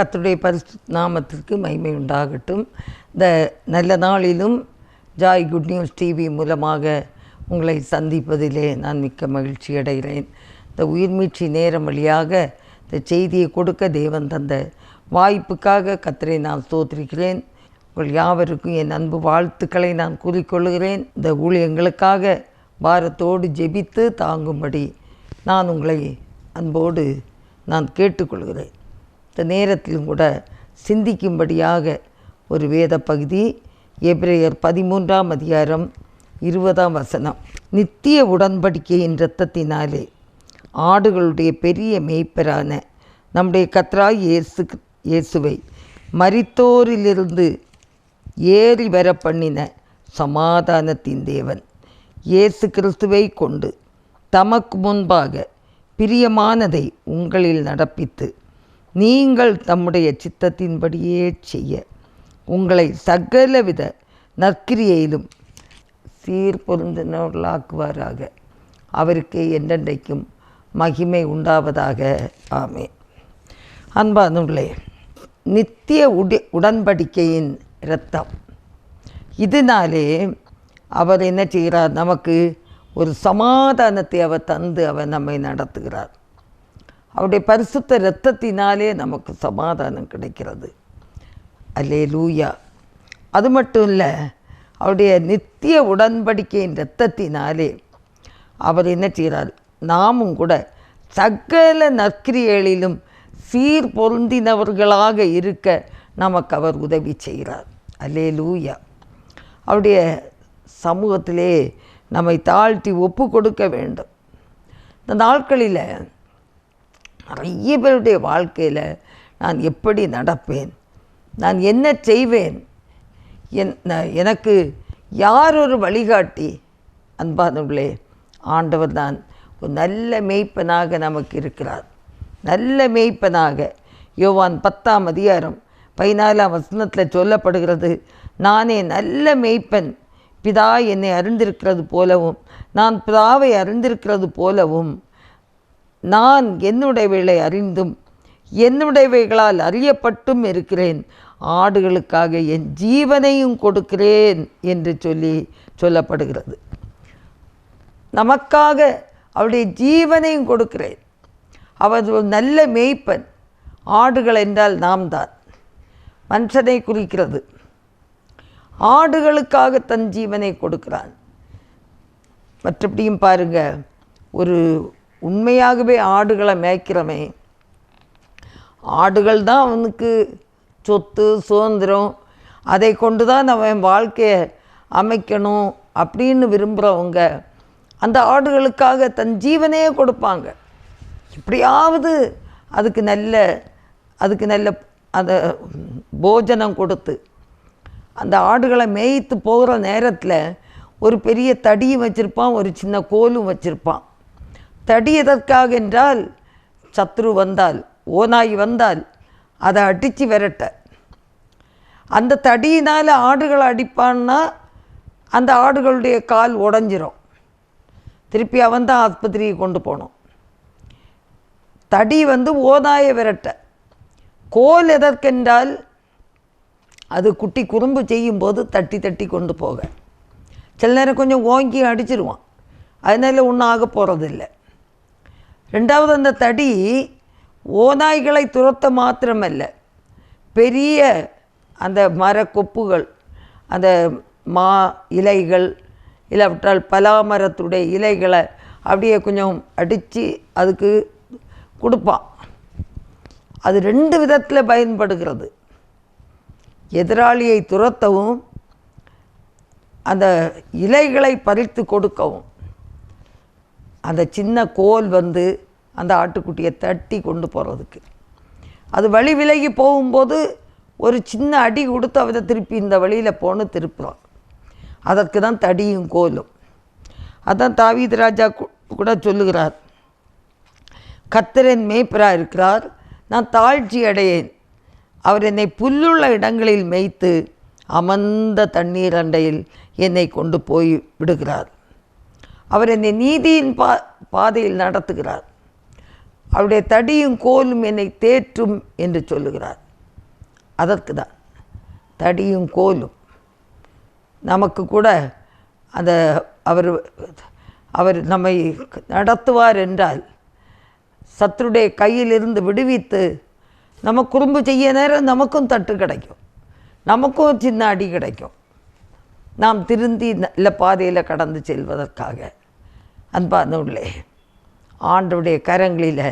கத்துடைய பரிசு நாமத்திற்கு மகிமை உண்டாகட்டும். இந்த நல்ல நாளிலும் ஜாய் குட் நியூஸ் டிவி மூலமாக உங்களை சந்திப்பதிலே நான் மிக்க மகிழ்ச்சி அடைகிறேன். இந்த உயிர்மீட்சி நேரம் வழியாக இந்த செய்தியை கொடுக்க தேவன் தந்த வாய்ப்புக்காக கத்தரை நான் ஸ்தோத்திரிக்கிறேன். உங்கள் யாவருக்கும் என் அன்பு வாழ்த்துக்களை நான் கூறிக்கொள்கிறேன் இந்த ஊழியங்களுக்காக பாரத்தோடு ஜெபித்து தாங்கும்படி நான் உங்களை அன்போடு நான் கேட்டுக்கொள்கிறேன். நேரத்திலும் கூட சிந்திக்கும்படியாக ஒரு வேத பகுதி எப்ரேயர் பதிமூன்றாம் அதிகாரம் இருபதாம் வசனம். நித்திய உடன்படிக்கையின் இரத்தத்தினாலே ஆடுகளுடைய பெரிய மேய்ப்பரான நம்முடைய கத்ராய் இயேசு இயேசுவை மரித்தோரிலிருந்து ஏறி வர பண்ணின சமாதானத்தின் தேவன் இயேசு கிறிஸ்துவை கொண்டு தமக்கு முன்பாக பிரியமானதை உங்களில் நடப்பித்து நீங்கள் தம்முடைய சித்தத்தின்படியே செய்ய. உங்களை சகலவித நற்கிரியையிலும் சீர்பொருந்தினர்களாக்குவாராக அவருக்கு என்றென்றைக்கும் மகிமை உண்டாவதாக. ஆமே அன்பானுள்ளே நித்திய உடி உடன்படிக்கையின் இரத்தம். இதனாலே அவர் என்ன செய்கிறார்? நமக்கு ஒரு சமாதானத்தை அவர் தந்து அவர் நம்மை நடத்துகிறார். அவருடைய பரிசுத்த இரத்தத்தினாலே நமக்கு சமாதானம் கிடைக்கிறது. அல்லே லூயா அது மட்டும் இல்லை அவருடைய நித்திய உடன்படிக்கையின் இரத்தத்தினாலே அவர் என்ன செய்கிறார்? நாமும் கூட சகல நற்கிரியலிலும் சீர் பொருந்தினவர்களாக இருக்க நமக்கு அவர் உதவி செய்கிறார். அல்லே லூயா அவருடைய சமூகத்திலே நம்மை தாழ்த்தி ஒப்பு கொடுக்க வேண்டும். இந்த நாட்களில் நிறைய பேருடைய வாழ்க்கையில் நான் எப்படி நடப்பேன்? நான் என்ன செய்வேன்? என் எனக்கு யார் ஒரு வழிகாட்டி? அன்பானவர்களே ஆண்டவர் தான் ஒரு நல்ல மேய்ப்பனாக நமக்கு இருக்கிறார். நல்ல மேய்ப்பனாக. யோவான் பத்தாம் அதிகாரம் பதினாலாம் வசனத்தில் சொல்லப்படுகிறது நானே நல்ல மேய்ப்பன். பிதா என்னை அறிந்திருக்கிறது போலவும் நான் பிதாவை அறிந்திருக்கிறது போலவும் நான் என்னுடையவைகளை அறிந்தும் என்னுடையவைகளால் அறியப்பட்டும் இருக்கிறேன். ஆடுகளுக்காக என் ஜீவனையும் கொடுக்கிறேன் என்று சொல்லி சொல்லப்படுகிறது. நமக்காக அவருடைய ஜீவனையும் கொடுக்கிறேன். அவர் ஒரு நல்ல மேய்ப்பன். ஆடுகள் என்றால் நாம் தான் மனுஷனை குறிக்கிறது. ஆடுகளுக்காக தன் ஜீவனை கொடுக்கிறான். மற்றபடியும் பாருங்கள் ஒரு உண்மையாகவே ஆடுகளை மேய்க்கிறவன் ஆடுகள் தான் அவனுக்கு சொத்து சுதந்திரம். அதை கொண்டு தான் அவன் வாழ்க்கையை அமைக்கணும் அப்படின்னு விரும்புகிறவங்க அந்த ஆடுகளுக்காக தன் ஜீவனையே கொடுப்பாங்க. எப்படியாவது அதுக்கு நல்ல அதுக்கு நல்ல அந்த போஜனம் கொடுத்து அந்த ஆடுகளை மேய்த்து போகிற நேரத்தில் ஒரு பெரிய தடியும் வச்சுருப்பான் ஒரு சின்ன கோலும் வச்சுருப்பான். தடி எதற்காக என்றால் சத்ரு வந்தால் ஓநாய் வந்தால் அதை அடித்து விரட்ட. அந்த தடியினால் ஆடுகளை அடிப்பான்னா அந்த ஆடுகளுடைய கால் உடஞ்சிரும். திருப்பி அவன் தான் ஆஸ்பத்திரிக்கு கொண்டு போகணும். தடி வந்து ஓநாயை விரட்ட. கோல் எதற்கென்றால் அது குட்டி குறும்பு செய்யும்போது தட்டி தட்டி கொண்டு போக. சில நேரம் கொஞ்சம் ஓங்கி அடிச்சிருவான். அதனால ஒன்றும் ஆக போகிறதில்ல ரெண்டாவது அந்த தடி ஓநாய்களை துரத்த மாத்திரமல்ல. பெரிய அந்த மரக்கொப்புகள் அந்த மா இலைகள் இல்லாவிட்டால் பலாமரத்துடைய இலைகளை அப்படியே கொஞ்சம் அடித்து அதுக்கு கொடுப்பான். அது ரெண்டு விதத்தில் பயன்படுகிறது. எதிராளியை துரத்தவும் அந்த இலைகளை பறித்து கொடுக்கவும். அந்த சின்ன கோல் வந்து அந்த ஆட்டுக்குட்டியை தட்டி கொண்டு போகிறதுக்கு அது வழி விலகி போகும்போது ஒரு சின்ன அடி கொடுத்து அதை திருப்பி இந்த வழியில் போன்னு திருப்புறான் அதற்கு தான் தடியும் கோலும். அதான் தாவீத் ராஜா கு- கூட சொல்லுகிறார். கத்தரன் மேய்ப்பராக இருக்கிறார். நான் தாழ்ச்சி அடையேன். அவர் என்னை புல்லுள்ள இடங்களில் மேய்த்து அமர்ந்த தண்ணீர் அண்டையில் என்னை கொண்டு போய் விடுகிறார். அவர் என்னை நீதியின் பா பாதையில் நடத்துகிறார். அவருடைய தடியும் கோலும் என்னை தேற்றும் என்று சொல்லுகிறார். அதற்கு தான் தடியும் கோலும். நமக்கு கூட அந்த அவர் அவர் நம்மை நடத்துவார் என்றால் சத்துருடைய கையிலிருந்து விடுவித்து நம்ம குறும்பு செய்ய நேரம் நமக்கும் தட்டு கிடைக்கும். நமக்கும் சின்ன அடி கிடைக்கும். நாம் திருந்தி நல்ல பாதையில் கடந்து செல்வதற்காக. அன்பானவர்களே ஆண்டவுடைய கரங்களில்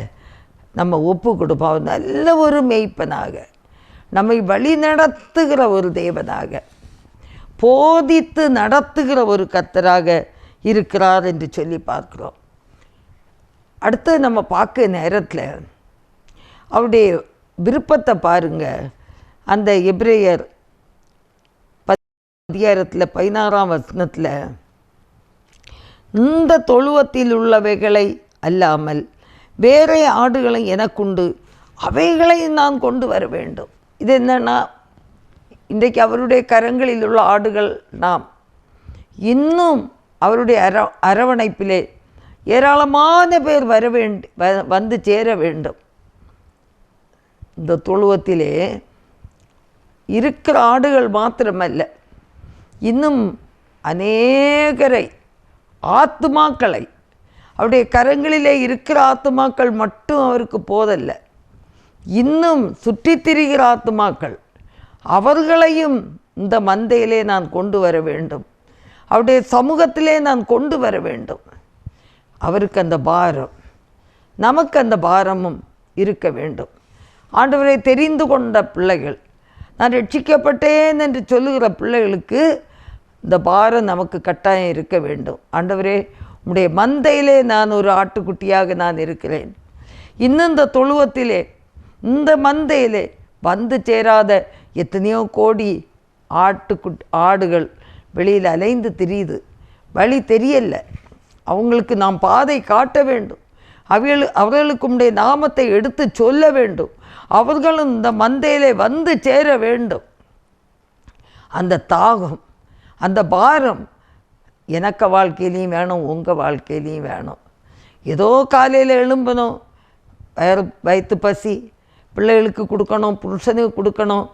நம்ம ஒப்பு கொடுப்போம். நல்ல ஒரு மெய்ப்பனாக நம்மை வழி நடத்துகிற ஒரு தேவனாக போதித்து நடத்துகிற ஒரு கத்தராக இருக்கிறார் என்று சொல்லி பார்க்குறோம். அடுத்து நம்ம பார்க்க நேரத்தில் அவருடைய விருப்பத்தை பாருங்க. அந்த எப்ரேயர் அதிகாரத்தில் பதினாறாம் வசனத்தில் இந்த தொழுவத்தில் உள்ளவைகளை அல்லாமல் வேற ஆடுகளை எனக்குண்டு அவைகளை நான் கொண்டு வர வேண்டும். இது என்னன்னா இன்றைக்கு அவருடைய கரங்களில் உள்ள ஆடுகள் நாம் இன்னும் அவருடைய அர அரவணைப்பிலே ஏராளமான பேர் வர வேண்டி வந்து சேர வேண்டும். இந்த தொழுவத்திலே இருக்கிற ஆடுகள் மாத்திரமல்ல இன்னும் அநேகரை ஆத்துமாக்களை. அவருடைய கரங்களிலே இருக்கிற ஆத்துமாக்கள் மட்டும் அவருக்கு போதல்ல. இன்னும் சுற்றித் திரிகிற ஆத்மாக்கள் அவர்களையும் இந்த மந்தையிலே நான் கொண்டு வர வேண்டும். அவருடைய சமூகத்திலே நான் கொண்டு வர வேண்டும். அவருக்கு அந்த பாரம் நமக்கு அந்த பாரமும் இருக்க வேண்டும். ஆண்டவரை தெரிந்து கொண்ட பிள்ளைகள் நான் ரட்சிக்கப்பட்டேன் என்று சொல்லுகிற பிள்ளைகளுக்கு இந்த பாரம் நமக்கு கட்டாயம் இருக்க வேண்டும். ஆண்டவரே உடைய மந்தையிலே நான் ஒரு ஆட்டுக்குட்டியாக நான் இருக்கிறேன். இன்னும் இந்த தொழுவத்திலே இந்த மந்தையிலே வந்து சேராத எத்தனையோ கோடி ஆட்டுக்குட் ஆடுகள் வெளியில் அலைந்து தெரியுது. வழி தெரியல. அவங்களுக்கு நாம் பாதை காட்ட வேண்டும். அவர்கள் அவர்களுக்குடைய நாமத்தை எடுத்து சொல்ல வேண்டும். அவர்களும் இந்த மந்தையிலே வந்து சேர வேண்டும். அந்த தாகம் அந்த பாரம் எனக்கு வாழ்க்கையிலையும் வேணும் உங்கள் வாழ்க்கையிலையும் வேணும். ஏதோ காலையில் எழும்பணும் வயிறு வயிற்று பசி பிள்ளைகளுக்கு கொடுக்கணும் புருஷனுக்கு கொடுக்கணும்.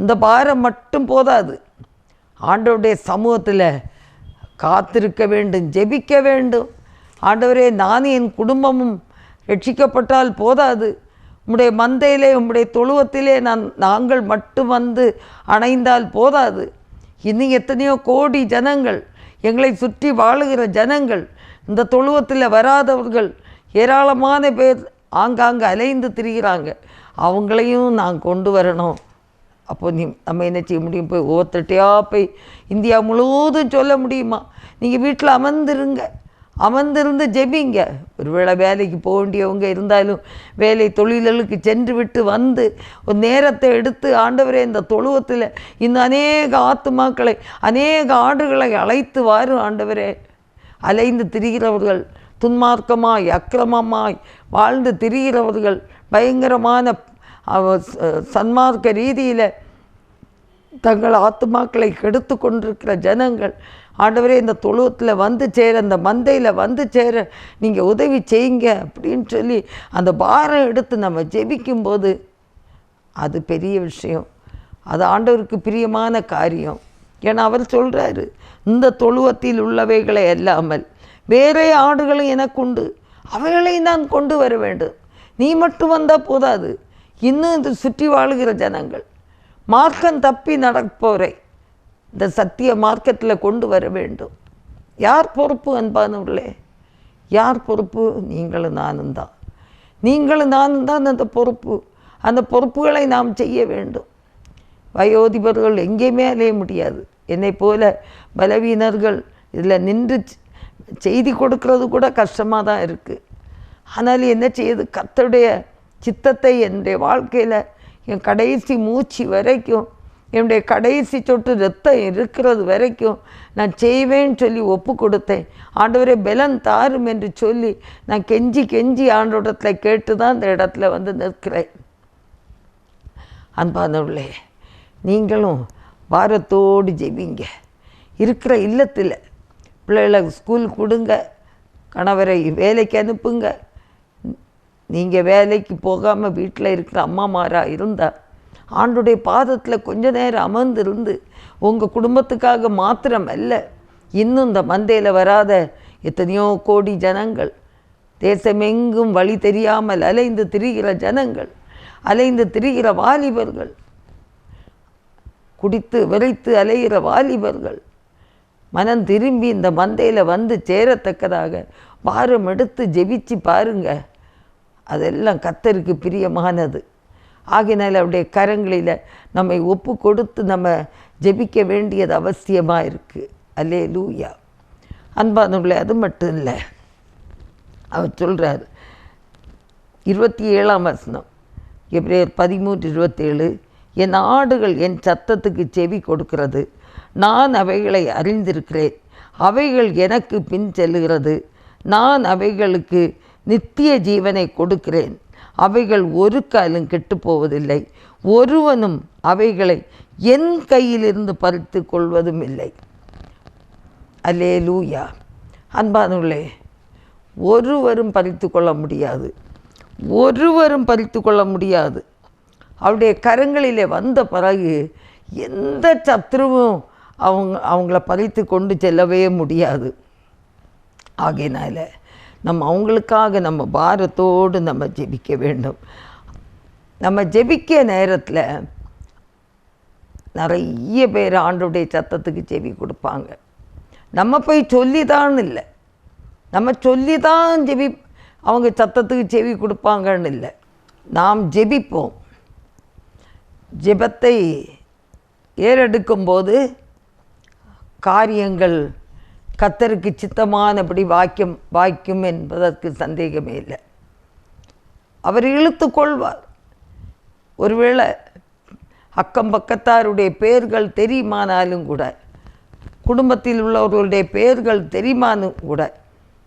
இந்த பாரம் மட்டும் போதாது. ஆண்டவருடைய சமூகத்தில் காத்திருக்க வேண்டும் ஜெபிக்க வேண்டும். ஆண்டவரே நானும் என் குடும்பமும் ரட்சிக்கப்பட்டால் போதாது. உம்முடைய மந்தையிலே உம்முடைய தொழுவத்திலே நான் நாங்கள் மட்டும் வந்து அணைந்தால் போதாது. இன்னும் எத்தனையோ கோடி ஜனங்கள் எங்களை சுற்றி வாழுகிற ஜனங்கள் இந்த தொழுவத்தில் வராதவர்கள் ஏராளமான பேர் ஆங்காங்கே அலைந்து திரிகிறாங்க. அவங்களையும் நான் கொண்டு வரணும். அப்போ நீ நம்ம என்ன செய்ய முடியும்? போய் ஒவ்வொருத்தட்டையாக போய் இந்தியா முழுவதும் சொல்ல முடியுமா? நீங்கள் வீட்டில் அமர்ந்துருங்க. அமர்ந்திருந்து ஜெபிங்க. ஒருவேளை வேலைக்கு போக வேண்டியவங்க இருந்தாலும் வேலை தொழில்களுக்கு சென்று விட்டு வந்து ஒரு நேரத்தை எடுத்து ஆண்டவரே இந்த தொழுவத்தில் இந்த அநேக ஆத்துமாக்களை அநேக ஆடுகளை அழைத்து வாரும் ஆண்டவரே. அலைந்து திரிகிறவர்கள் துன்மார்க்கமாய் அக்கிரமமாய் வாழ்ந்து திரிகிறவர்கள் பயங்கரமான சன்மார்க்க ரீதியில் தங்கள் ஆத்துமாக்களை கெடுத்து கொண்டிருக்கிற ஜனங்கள். ஆண்டவரே இந்த தொழுவத்தில் வந்து சேர அந்த மந்தையில் வந்து சேர நீங்கள் உதவி செய்யுங்க அப்படின்னு சொல்லி அந்த பாரம் எடுத்து நம்ம ஜெபிக்கும்போது அது பெரிய விஷயம். அது ஆண்டவருக்கு பிரியமான காரியம். ஏன்னா அவர் சொல்கிறாரு இந்த தொழுவத்தில் உள்ளவைகளை அல்லாமல் வேறே ஆடுகளும் எனக்குண்டு அவைகளை நான் கொண்டு வர வேண்டும். நீ மட்டும் வந்தால் போதாது. இன்னும் இந்த சுற்றி வாழுகிற ஜனங்கள். மார்க்கம் தப்பி நடப்போரை. இந்த சத்திய மார்க்கத்தில் கொண்டு வர வேண்டும். யார் பொறுப்பு அன்பானவர்களே? யார் பொறுப்பு? நீங்களும் நானும் தான். நீங்களும் நானும் தான் அந்த பொறுப்பு. அந்த பொறுப்புகளை நாம் செய்ய வேண்டும். வயோதிபர்கள் எங்கேயுமே அலைய முடியாது. என்னை போல பலவீனர்கள் இதில் நின்று செய்தி கொடுக்கறது கூட கஷ்டமாக தான் இருக்குது ஆனாலும் என்ன செய்யுது கத்தருடைய சித்தத்தை என்னுடைய வாழ்க்கையில் என் கடைசி மூச்சு வரைக்கும் என்னுடைய கடைசி சொட்டு ரத்தம் இருக்கிறது வரைக்கும் நான் செய்வேன்னு சொல்லி ஒப்பு கொடுத்தேன். ஆண்டவரே பலன் தாரும் என்று சொல்லி நான் கெஞ்சி கெஞ்சி ஆண்டோடத்தில் கேட்டு தான் இந்த இடத்துல வந்து நிற்கிறேன். அன்பானவர்களே நீங்களும் வாரத்தோடு ஜெபிங்க. இருக்கிற இல்லத்தில் பிள்ளைகளை ஸ்கூல் கொடுங்க கணவரை வேலைக்கு அனுப்புங்க நீங்கள் வேலைக்கு போகாமல் வீட்டில் இருக்கிற அம்மாமாராக இருந்தால் ஆண்டுடைய பாதத்தில் கொஞ்ச நேரம் அமர்ந்திருந்து உங்கள் குடும்பத்துக்காக மாத்திரம் அல்ல இன்னும் இந்த மந்தையில் வராத எத்தனையோ கோடி ஜனங்கள் தேசமெங்கும் வழி தெரியாமல் அலைந்து திரிகிற ஜனங்கள் அலைந்து திரிகிற வாலிபர்கள் குடித்து விரைத்து அலைகிற வாலிபர்கள் மனம் திரும்பி இந்த மந்தையில் வந்து சேரத்தக்கதாக பாரம் எடுத்து ஜெபிச்சு பாருங்கள் அதெல்லாம் கத்தருக்கு பிரியமானது. ஆகினால் அவருடைய கரங்களில் நம்மை ஒப்பு கொடுத்து நம்ம ஜெபிக்க வேண்டியது அவசியமாக இருக்குது அல்லே லூயா அன்பானவர்களே அது மட்டும் இல்லை. அவர் சொல்கிறார் இருபத்தி ஏழாம் வசனம் எப்படியோ பதிமூன்று இருபத்தேழு என் ஆடுகள் என் சத்தத்துக்கு செவி கொடுக்கிறது. நான் அவைகளை அறிந்திருக்கிறேன். அவைகள் எனக்கு பின் செல்லுகிறது. நான் அவைகளுக்கு நித்திய ஜீவனை கொடுக்கிறேன். அவைகள் ஒரு காலும் கெட்டு போவதில்லை. ஒருவனும் அவைகளை என் கையிலிருந்து பறித்து கொள்வதும் இல்லை அல்லே லூயா அன்பானுள்ளே ஒருவரும் பறித்து கொள்ள முடியாது. ஒருவரும் பறித்து கொள்ள முடியாது. அவருடைய கரங்களிலே வந்த பிறகு எந்த சத்ருவும் அவங்க அவங்கள பறித்து கொண்டு செல்லவே முடியாது. ஆகையினால நம்ம அவங்களுக்காக நம்ம பாரத்தோடு நம்ம ஜெபிக்க வேண்டும். நம்ம ஜெபிக்க நேரத்தில் நிறைய பேர் ஆண்டுடைய சத்தத்துக்கு செவி கொடுப்பாங்க. நம்ம போய் சொல்லி தான் இல்லை. நம்ம சொல்லி தான் ஜெபி அவங்க சத்தத்துக்கு செவி கொடுப்பாங்கன்னு இல்லை. நாம் ஜெபிப்போம். ஜெபத்தை ஏறெடுக்கும்போது காரியங்கள் கத்தருக்கு சித்தமானபடி வாக்கியம் வாய்க்கும் என்பதற்கு சந்தேகமே இல்லை. அவர் இழுத்து கொள்வார். ஒருவேளை அக்கம் பக்கத்தாருடைய பெயர்கள் தெரியுமானாலும் கூட குடும்பத்தில் உள்ளவர்களுடைய பெயர்கள் தெரியுமானும் கூட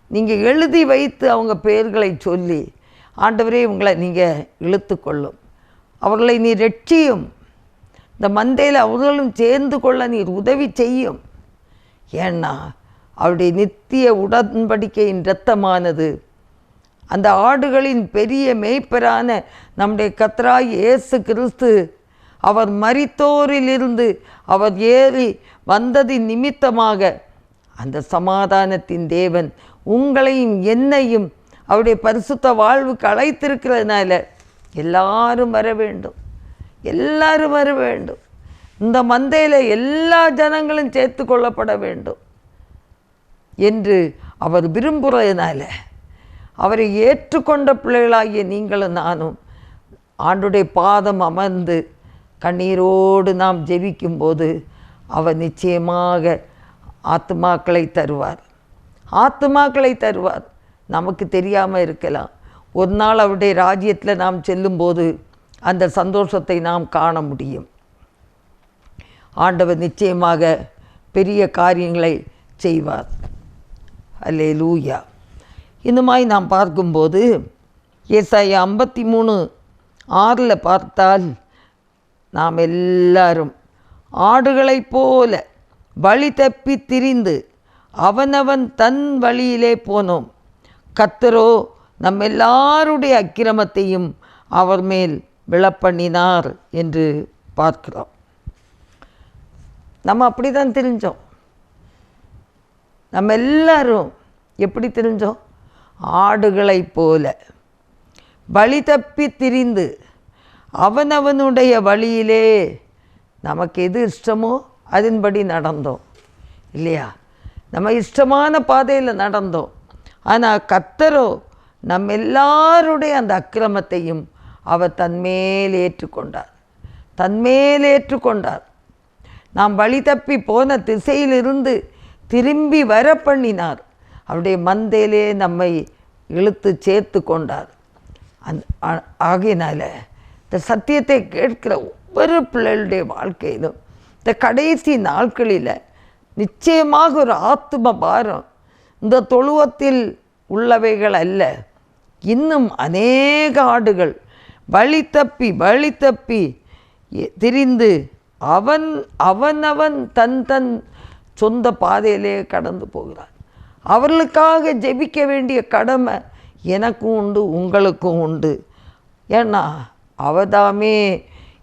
நீங்கள் எழுதி வைத்து அவங்க பெயர்களை சொல்லி ஆண்டவரே உங்களை நீங்கள் இழுத்து கொள்ளும். அவர்களை நீ ரட்சியும். இந்த மந்தையில் அவர்களும் சேர்ந்து கொள்ள நீர் உதவி செய்யும். ஏன்னா அவருடைய நித்திய உடன்படிக்கையின் இரத்தமானது. அந்த ஆடுகளின் பெரிய மேய்ப்பரான நம்முடைய கத்ராய் இயேசு கிறிஸ்து அவர் மரித்தோரிலிருந்து அவர் ஏறி வந்ததின் நிமித்தமாக அந்த சமாதானத்தின் தேவன் உங்களையும் என்னையும் அவருடைய பரிசுத்த வாழ்வுக்கு அழைத்திருக்கிறதுனால எல்லாரும் வர வேண்டும். எல்லாரும் வர வேண்டும். இந்த மந்தையில் எல்லா ஜனங்களும் சேர்த்து கொள்ளப்பட வேண்டும். என்று அவர் விரும்புகிறதுனால அவரை ஏற்றுக்கொண்ட பிள்ளைகளாகிய நீங்களும் நானும் ஆண்டுடைய பாதம் அமர்ந்து கண்ணீரோடு நாம் ஜெபிக்கும்போது அவர் நிச்சயமாக ஆத்மாக்களை தருவார். ஆத்துமாக்களை தருவார். நமக்கு தெரியாமல் இருக்கலாம். ஒரு நாள் அவருடைய ராஜ்யத்தில் நாம் செல்லும்போது அந்த சந்தோஷத்தை நாம் காண முடியும். ஆண்டவர் நிச்சயமாக பெரிய காரியங்களை செய்வார். அல்லே லூயா இந்த மாதிரி நாம் பார்க்கும்போது ஏசாயா ஐம்பத்தி மூணு ஆறில் பார்த்தால் நாம் எல்லாரும் ஆடுகளைப் போல வழி தப்பி திரிந்து அவனவன் தன் வழியிலே போனோம். கத்தரோ நம் எல்லாருடைய அக்கிரமத்தையும் அவர் மேல் விழப்பண்ணினார் என்று பார்க்கிறோம். நம்ம அப்படி தான் தெரிஞ்சோம். நம்ம எல்லாரும் எப்படி தெரிஞ்சோம்? ஆடுகளைப் போல. வழி தப்பி திரிந்து அவனவனுடைய வழியிலே நமக்கு எது இஷ்டமோ அதன்படி நடந்தோம். இல்லையா? நம்ம இஷ்டமான பாதையில் நடந்தோம். ஆனால் கத்தரோ நம்ம எல்லாருடைய அந்த அக்கிரமத்தையும் அவர் தன்மேல் ஏற்றுக்கொண்டார். தன்மேல் ஏற்றுக்கொண்டார். நாம் வழி தப்பி போன திசையிலிருந்து திரும்பி வர பண்ணினார். அவருடைய மந்தையிலே நம்மை இழுத்து சேர்த்து கொண்டார். அந் ஆ- ஆகையினால இந்த சத்தியத்தை கேட்கிற ஒவ்வொரு பிள்ளைகளுடைய வாழ்க்கையிலும் இந்த கடைசி நாட்களில் நிச்சயமாக ஒரு ஆத்ம பாரம் இந்த தொழுவத்தில் உள்ளவைகள் அல்ல. இன்னும் அநேக ஆடுகள் வழி தப்பி வழி தப்பி எ- திரிந்து அவன் அவனவன் தன் தன் சொந்த பாதையிலே கடந்து போகிறார். அவர்களுக்காக ஜெபிக்க வேண்டிய கடமை எனக்கும் உண்டு உங்களுக்கும் உண்டு. ஏன்னா அவதாமே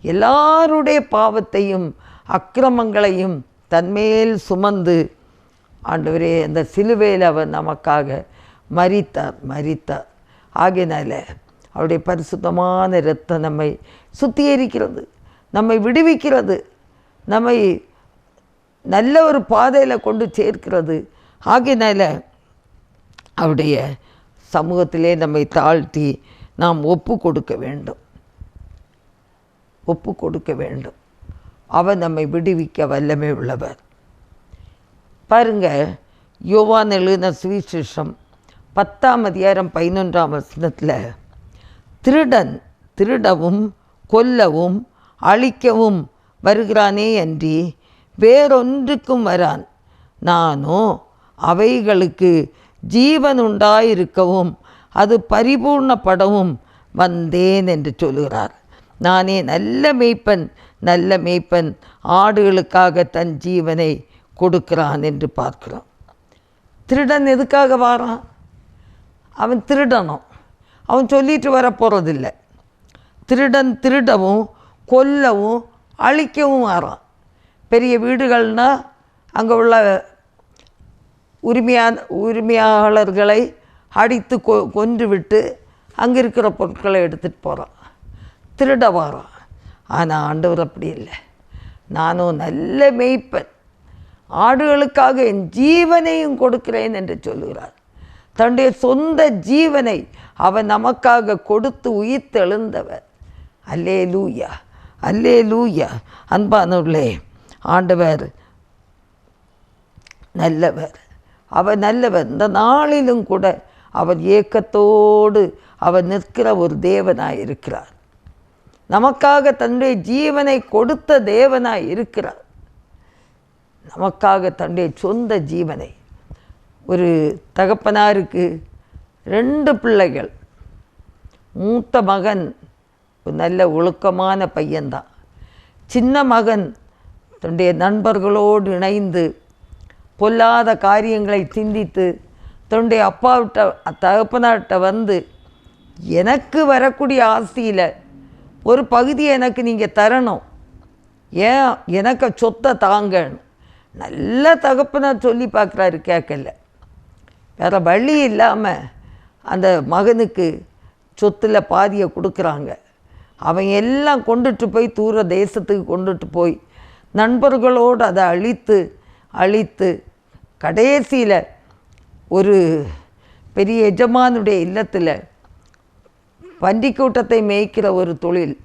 எல்லாருடைய பாவத்தையும் அக்கிரமங்களையும் தன்மேல் சுமந்து ஆண்டவரே அந்த சிலுவையில் அவர் நமக்காக மறித்தார் மறித்தார் ஆகினால அவருடைய பரிசுத்தமான இரத்தம் நம்மை சுத்திகரிக்கிறது நம்மை விடுவிக்கிறது நம்மை நல்ல ஒரு பாதையில் கொண்டு சேர்க்கிறது. ஆகையினால அவருடைய சமூகத்திலே நம்மை தாழ்த்தி நாம் ஒப்பு கொடுக்க வேண்டும். ஒப்பு கொடுக்க வேண்டும். அவர் நம்மை விடுவிக்க வல்லமை உள்ளவர். பாருங்க யோவான் எழுதின சுவிசேஷம் பத்தாம் அதிகாரம் பதினொன்றாம் வசனத்தில் திருடன் திருடவும் கொல்லவும் அழிக்கவும் வருகிறானே அன்றி வேறொன்றுக்கும் வரான். நானோ அவைகளுக்கு ஜீவன் உண்டாயிருக்கவும் அது பரிபூர்ணப்படவும் வந்தேன் என்று சொல்கிறார் நானே நல்ல மேய்ப்பன் நல்ல மேய்ப்பன் ஆடுகளுக்காக தன் ஜீவனை கொடுக்கிறான் என்று பார்க்கிறோம். திருடன் எதுக்காக வாரான்? அவன் திருடணும். அவன் சொல்லிட்டு வர போகிறதில்ல திருடன் திருடவும் கொல்லவும் அழிக்கவும் வாரான். பெரிய வீடுகள்னால் அங்கே உள்ள உரிமையா உரிமையாளர்களை அடித்து கொ கொன்று விட்டு அங்கே இருக்கிற பொருட்களை எடுத்துகிட்டு போகிறான் திருட போகிறோம் ஆனால் ஆண்டவர் அப்படி இல்லை. நானும் நல்ல மெய்ப்பன். ஆடுகளுக்காக என் ஜீவனையும் கொடுக்கிறேன் என்று சொல்கிறார் தன்னுடைய சொந்த ஜீவனை அவன் நமக்காக கொடுத்து உயிர்த்தெழுந்தவர். அல்லே லூயா அல்லே லூயா அன்பானவர்களே ஆண்டவர் நல்லவர். அவர் நல்லவர். இந்த நாளிலும் கூட அவர் ஏக்கத்தோடு அவர் நிற்கிற ஒரு தேவனாய் இருக்கிறார் நமக்காக தன்னுடைய ஜீவனை கொடுத்த தேவனாய் இருக்கிறார் நமக்காக தன்னுடைய சொந்த ஜீவனை. ஒரு தகப்பனாருக்கு ரெண்டு பிள்ளைகள். மூத்த மகன் ஒரு நல்ல ஒழுக்கமான பையன்தான். சின்ன மகன் தன்னுடைய நண்பர்களோடு இணைந்து பொல்லாத காரியங்களை சிந்தித்து தன்னுடைய அப்பாவிட்ட தகப்பனாட்ட வந்து எனக்கு வரக்கூடிய ஆஸ்தியில் ஒரு பகுதியை எனக்கு நீங்கள் தரணும். ஏன்? எனக்கு சொத்தை தாங்கணும். நல்ல தகப்பனாக சொல்லி பார்க்குறாரு கேட்கல. வேறு வழி இல்லாமல் அந்த மகனுக்கு சொத்தில் பாதியை கொடுக்குறாங்க. அவன் எல்லாம் கொண்டுட்டு போய் தூர தேசத்துக்கு கொண்டுட்டு போய் நண்பர்களோடு அதை அழித்து அழித்து கடைசியில் ஒரு பெரிய எஜமானுடைய இல்லத்தில் பன்றி கூட்டத்தை மேய்க்கிற ஒரு தொழில்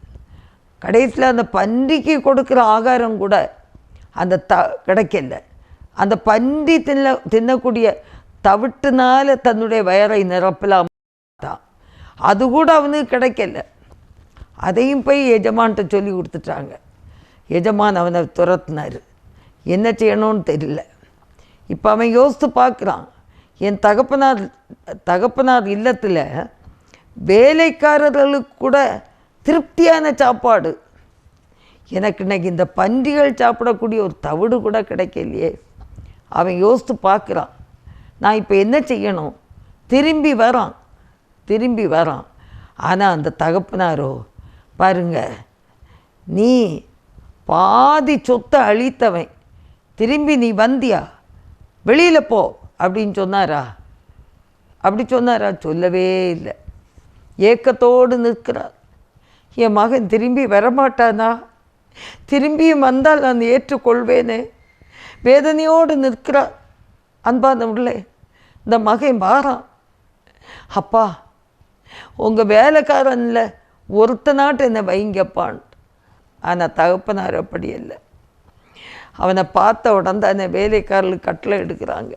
கடைசியில் அந்த பன்றிக்கு கொடுக்குற ஆகாரம் கூட அந்த த கிடைக்கல. அந்த பன்றி தின்ன தின்னக்கூடிய தவிட்டுனால தன்னுடைய வயரை நிரப்பலாம் தான் அது கூட அவனுக்கு கிடைக்கல. அதையும் போய் எஜமான்கிட்ட சொல்லி கொடுத்துட்டாங்க. எஜமான் அவனை துரத்துனார். என்ன செய்யணும்னு தெரியல. இப்போ அவன் யோசித்து பார்க்குறான். என் தகப்பனார் தகப்பனார் இல்லத்தில் வேலைக்காரர்களுக்கு கூட திருப்தியான சாப்பாடு. எனக்கு இன்றைக்கி இந்த பன்றிகள் சாப்பிடக்கூடிய ஒரு தவிடு கூட கிடைக்கலையே. அவன் யோசித்து பார்க்குறான். நான் இப்போ என்ன செய்யணும்? திரும்பி வரான். திரும்பி வரான். ஆனால் அந்த தகப்பனாரோ பாருங்க நீ பாதி சொத்தை அழித்தவன். திரும்பி நீ வந்தியா? வெளியில் போ அப்படின்னு சொன்னாரா? அப்படி சொன்னாரா? சொல்லவே இல்லை. ஏக்கத்தோடு நிற்கிறார். என் மகன் திரும்பி வரமாட்டானா? திரும்பியும் வந்தால் நான் ஏற்றுக்கொள்வேனே. வேதனையோடு நிற்கிறார். அன்பானவர்களே இந்த மகன் வாரான். அப்பா உங்கள் வேலைக்காரன்ல ஒருத்த நாட்டு என்னை வைங்கப்பான். ஆனால் தகப்பனார் அப்படி இல்லை. அவனை பார்த்த உடனே தானே வேலைக்காரர்கள் கட்டளை எடுக்கிறாங்க.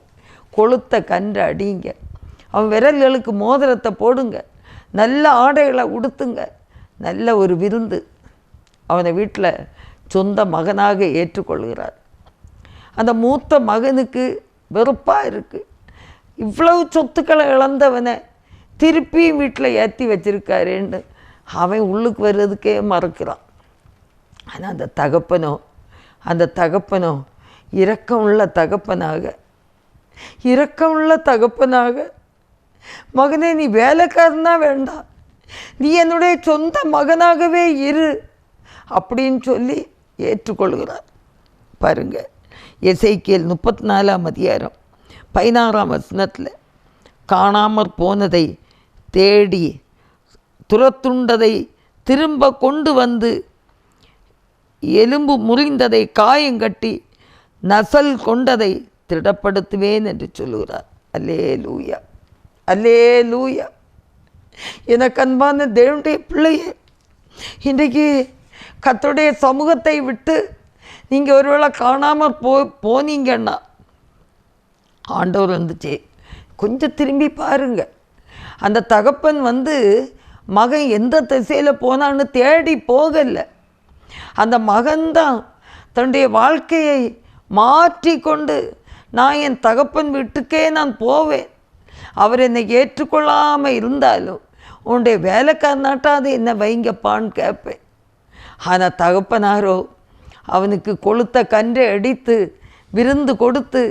கொளுத்த கன்று அடிங்க. அவன் விரல்களுக்கு மோதிரத்தை போடுங்க. நல்ல ஆடைகளை உடுத்துங்க. நல்ல ஒரு விருந்து. அவனை வீட்டில் சொந்த மகனாக ஏற்றுக்கொள்கிறார். அந்த மூத்த மகனுக்கு வெறுப்பாக இருக்குது இவ்வளவு சொத்துக்களை இழந்தவனை திருப்பியும் வீட்டில் ஏற்றி வச்சிருக்காருன்னு அவன் உள்ளுக்கு வர்றதுக்கே மறக்கிறான். ஆனால் அந்த தகப்பனோ அந்த தகப்பனோ இரக்கமுள்ள தகப்பனாக இரக்கமுள்ள தகப்பனாக மகனே நீ வேலைக்காரனா வேண்டாம் நீ என்னுடைய சொந்த மகனாகவே இரு அப்படின்னு சொல்லி ஏற்றுக்கொள்கிறார். பாருங்க எசைக்கியல் முப்பத்தி நாலாம் அதிகாரம் பதினாறாம் வசனத்தில் காணாமற் போனதை தேடி துரத்துண்டதை திரும்ப கொண்டு வந்து எலும்பு முறிந்ததை காயங்கட்டி நசல் கொண்டதை திடப்படுத்துவேன் என்று சொல்லுகிறார். அல்லே லூயா அல்லே லூயா எனக்கு அன்பான தேவனுடைய பிள்ளையே இன்றைக்கு கத்தோடைய சமூகத்தை விட்டு நீங்கள் ஒருவேளை காணாமல் போ போனீங்கன்னா ஆண்டவர் வந்துச்சு கொஞ்சம் திரும்பி பாருங்க. அந்த தகப்பன் வந்து மகன் எந்த திசையில் போனான்னு தேடி போகலை. அந்த மகன்தான் தன்னுடைய வாழ்க்கையை மாற்றிக்கொண்டு நான் என் தகப்பன் வீட்டுக்கே நான் போவேன். அவர் என்னை ஏற்றுக்கொள்ளாமல் இருந்தாலும் உன்னுடைய வேலைக்காரனாட்டாது என்னை வைங்கப்பான்னு கேட்பேன். ஆனால் தகப்பனாரோ அவனுக்கு கொளுத்த கன்றை அடித்து விருந்து கொடுத்து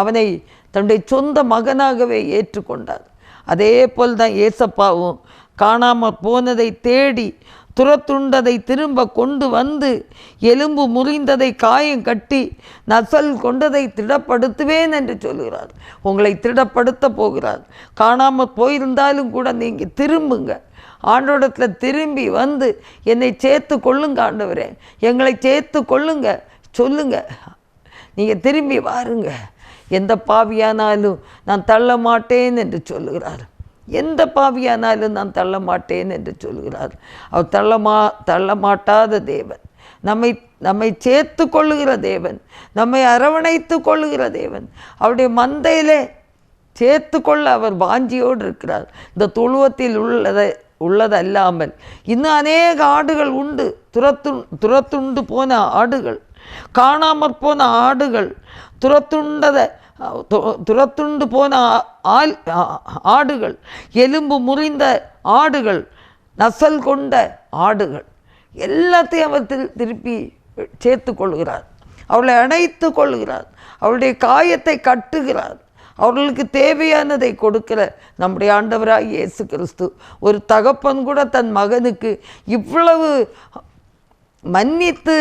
அவனை தன்னுடைய சொந்த மகனாகவே ஏற்றுக்கொண்டார். அதே போல் தான் ஏசப்பாவும் காணாமல் போனதை தேடி துரத்துண்டதை திரும்ப கொண்டு வந்து எலும்பு முறிந்ததை காயம் கட்டி நசல் கொண்டதை திடப்படுத்துவேன் என்று சொல்கிறார். உங்களை திடப்படுத்த போகிறார். காணாமல் போயிருந்தாலும் கூட நீங்கள் திரும்புங்க. ஆண்டோடத்தில் திரும்பி வந்து என்னை சேர்த்து கொள்ளுங்க ஆண்டவரே. எங்களை சேர்த்து கொள்ளுங்க. சொல்லுங்க. நீங்கள் திரும்பி வாருங்க. எந்த பாவியானாலும் நான் தள்ள மாட்டேன் என்று சொல்லுகிறார். எந்த பாவியானாலும் நான் தள்ள மாட்டேன் என்று சொல்கிறார். அவர் தள்ளமா தள்ள மாட்டாத தேவன். நம்மை நம்மை சேர்த்து கொள்ளுகிற தேவன். நம்மை அரவணைத்து கொள்ளுகிற தேவன். அவருடைய மந்தையிலே சேர்த்து கொள்ள அவர் வாஞ்சியோடு இருக்கிறார். இந்த துழுவத்தில் உள்ளதை உள்ளதல்லாமல் இன்னும் அநேக ஆடுகள் உண்டு. துரத்து துரத்துண்டு போன ஆடுகள் காணாமற் போன ஆடுகள் துரத்துண்டதை துரத்துண்டு போன ஆல் ஆடுகள் எலும்பு முறிந்த ஆடுகள் நசல் கொண்ட ஆடுகள் எல்லாத்தையும் அவர் திருப்பி சேர்த்து கொள்கிறார். அவளை அணைத்து கொள்கிறார். அவளுடைய காயத்தை கட்டுகிறார். அவர்களுக்கு தேவையானதை கொடுக்கிற நம்முடைய ஆண்டவராக இயேசு கிறிஸ்து ஒரு தகப்பன் கூட தன் மகனுக்கு இவ்வளவு மன்னித்து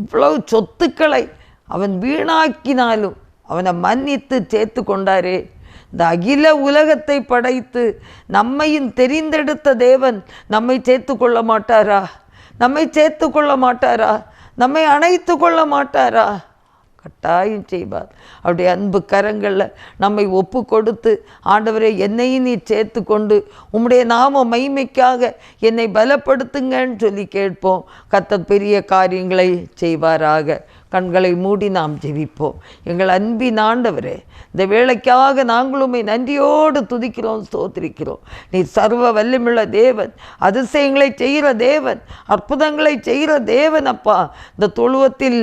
இவ்வளவு சொத்துக்களை அவன் வீணாக்கினாலும் அவனை மன்னித்து சேர்த்து கொண்டாரே. இந்த அகில உலகத்தை படைத்து நம்மையும் தெரிந்தெடுத்த தேவன் நம்மை சேர்த்து கொள்ள மாட்டாரா? நம்மை சேர்த்து கொள்ள மாட்டாரா? நம்மை அணைத்து கொள்ள மாட்டாரா? கட்டாயம் செய்வார். அவருடைய அன்பு கரங்களில் நம்மை ஒப்பு கொடுத்து ஆண்டவரே என்னையும் நீ சேர்த்து கொண்டு உம்முடைய நாம மைமைக்காக என்னை பலப்படுத்துங்கன்னு சொல்லி கேட்போம். கத்த பெரிய காரியங்களை செய்வாராக. கண்களை மூடி நாம் ஜெபிப்போம். எங்கள் அன்பின் ஆண்டவரே இந்த வேலைக்காக நாங்களுமே நன்றியோடு துதிக்கிறோம் ஸ்தோத்திரிக்கிறோம். நீ சர்வ வல்லமுள்ள தேவன் அதிசயங்களை செய்கிற தேவன் அற்புதங்களை செய்கிற தேவன் அப்பா. இந்த தொழுவத்தில்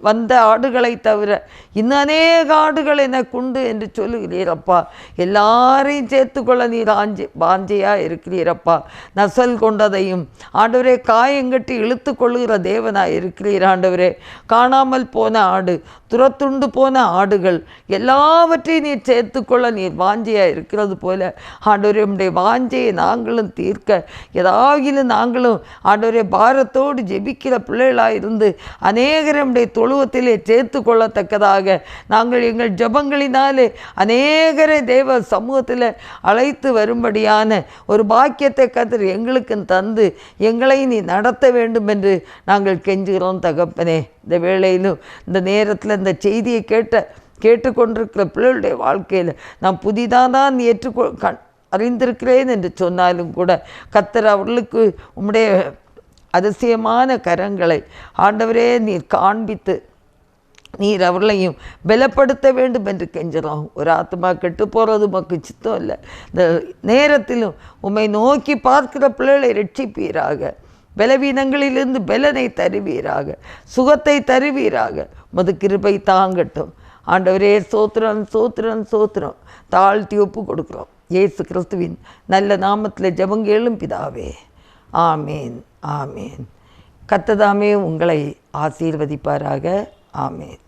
வந்த ஆடுகளை தவிர இன்னும் அநேக ஆடுகள் எனக்கு உண்டு என்று சொல்லுகிறீரப்பா. எல்லாரையும் சேர்த்துக்கொள்ள நீர் ஆஞ்சி வாஞ்சையாக இருக்கிறீரப்பா. நசல் கொண்டதையும் ஆண்டவரே காயங்கட்டி இழுத்து கொள்ளுகிற தேவனாக இருக்கிறீர் ஆண்டவரே. காணாமல் போன ஆடு துரத்துண்டு போன ஆடுகள் எல்லாவற்றையும் நீர் சேர்த்துக்கொள்ள நீர் வாஞ்சையாக இருக்கிறது போல ஆண்டவரே உடைய வாஞ்சையை நாங்களும் தீர்க்க ஏதாகிலும் நாங்களும் ஆண்டவரே பாரத்தோடு ஜெபிக்கிற பிள்ளைகளாக இருந்து அநேகரமுடைய தொழுவத்திலே சேர்த்து கொள்ளத்தக்கதாக நாங்கள் எங்கள் ஜெபங்களினாலே அநேகரை தேவ சமூகத்தில் அழைத்து வரும்படியான ஒரு பாக்கியத்தை கத்திர எங்களுக்கு தந்து எங்களை நீ நடத்த வேண்டும் என்று நாங்கள் கெஞ்சுகிறோம் தகப்பனே. இந்த வேளையிலும் இந்த நேரத்தில் இந்த செய்தியை கேட்ட கேட்டுக்கொண்டிருக்கிற பிள்ளைகளுடைய வாழ்க்கையில் நான் புதிதாக தான் ஏற்றுக்கொ கண் அறிந்திருக்கிறேன் என்று சொன்னாலும் கூட கத்தர் அவர்களுக்கு உம்முடைய அதிசயமான கரங்களை ஆண்டவரே நீர் காண்பித்து நீர் அவர்களையும் பலப்படுத்த வேண்டும் என்று கெஞ்சுறோம். ஒரு ஆத்மா கெட்டு போகிறது உமக்கு சித்தம் இல்லை. இந்த நேரத்திலும் உம்மை நோக்கி பார்க்கிற பிள்ளைகளை ரட்சிப்பீராக பலவீனங்களிலிருந்து பலனை தருவீராக. சுகத்தை தருவீராக. மது கிருபை தாங்கட்டும். ஆண்டவரே சோத்திரம் சோத்திரம் சோத்திரம். தாழ்த்தி ஒப்பு கொடுக்குறோம். இயேசு கிறிஸ்துவின் நல்ல நாமத்தில் ஜெபங்கேளும் பிதாவே. ஆமேன். ஆமேன். கத்ததாமே உங்களை ஆசீர்வதிப்பாராக. ஆமேன்.